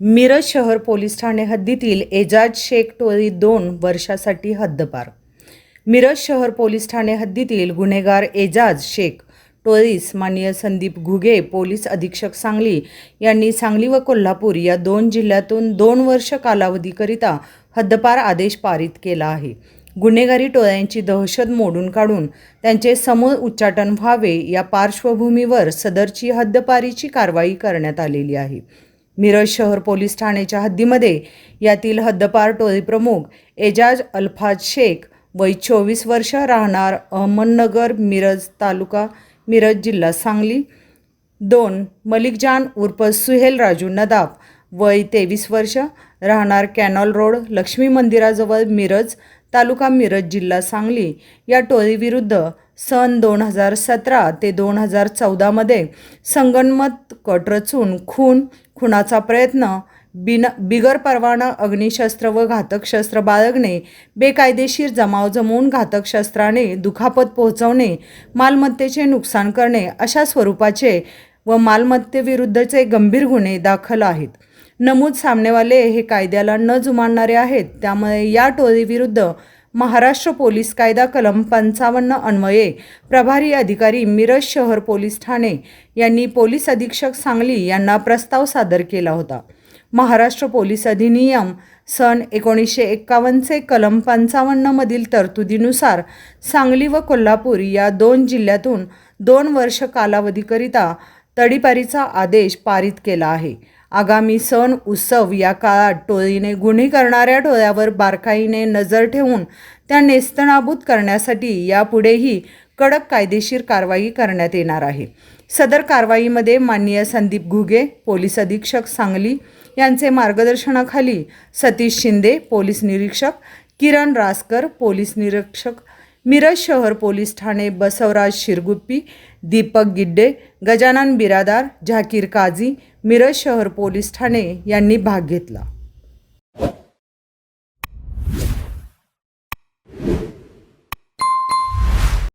मिरज शहर पोलीस ठाणे हद्दीतील एजाज शेख टोळी दोन वर्षासाठी हद्दपार. मिरज शहर पोलीस ठाणे हद्दीतील गुन्हेगार एजाज शेख टोळीस माननीय संदीप घुगे पोलीस अधीक्षक सांगली यांनी सांगली व कोल्हापूर या दोन जिल्ह्यातून दोन वर्ष कालावधीकरिता हद्दपार आदेश पारित केला आहे. गुन्हेगारी टोळ्यांची दहशत मोडून काढून त्यांचे समूळ उच्चाटन व्हावे या पार्श्वभूमीवर सदरची हद्दपारीची कारवाई करण्यात आलेली आहे. मिरज शहर पोलीस ठाण्याच्या हद्दीमध्ये. यातील हद्दपार टोळी प्रमुख एजाज अल्फाज शेख वय चोवीस वर्ष राहणार अहमदनगर मिरज तालुका मिरज जिल्हा सांगली. दोन मलिकजान उर्फ सुहेल राजू नदाफ वय तेवीस वर्ष राहणार कॅनॉल रोड लक्ष्मी मंदिराजवळ मिरज तालुका मिरज जिल्हा सांगली. या टोळीविरुद्ध सन दोन हजार सतरा ते दोन हजार चौदामध्ये संगणमत कट रचून खून खुनाचा प्रयत्न बिन बिगर परवाना अग्निशस्त्र व घातक शस्त्र बाळगणे बेकायदेशीर जमाव जमवून घातक शस्त्राने दुखापत पोहोचवणे मालमत्तेचे नुकसान करणे अशा स्वरूपाचे व मालमत्तेविरुद्धचे गंभीर गुन्हे दाखल आहेत. नमूद सामनेवाले हे कायद्याला न जुमानणारे आहेत. त्यामुळे या टोळीविरुद्ध महाराष्ट्र पोलीस कायदा कलम पंचावन्न अन्वये प्रभारी अधिकारी मिरज शहर पोलीस ठाणे यांनी पोलीस अधीक्षक सांगली यांना प्रस्ताव सादर केला होता. महाराष्ट्र पोलीस अधिनियम सन एकोणीसशे एक्कावन्नचे कलम पंचावन्नमधील तरतुदीनुसार सांगली व कोल्हापूर या दोन जिल्ह्यातून दोन वर्ष कालावधीकरिता तडीपारीचा आदेश पारित केला आहे. आगामी सण उत्सव या काळात टोळीने गुन्हे करणाऱ्या टोळ्यावर बारकाईने नजर ठेवून त्या नेस्तनाबूत करण्यासाठी यापुढेही कडक कायदेशीर कारवाई करण्यात येणार आहे. सदर कारवाईमध्ये माननीय संदीप घुगे पोलीस अधीक्षक सांगली यांचे मार्गदर्शनाखाली सतीश शिंदे पोलीस निरीक्षक किरण रासकर पोलीस निरीक्षक मिरज शहर पोलीस ठाणे बसवराज शिरगुप्पी दीपक गिड्डे गजानन बिरादार झाकीर काझी मिरज शहर पोलीस ठाणे यांनी भाग घेतला.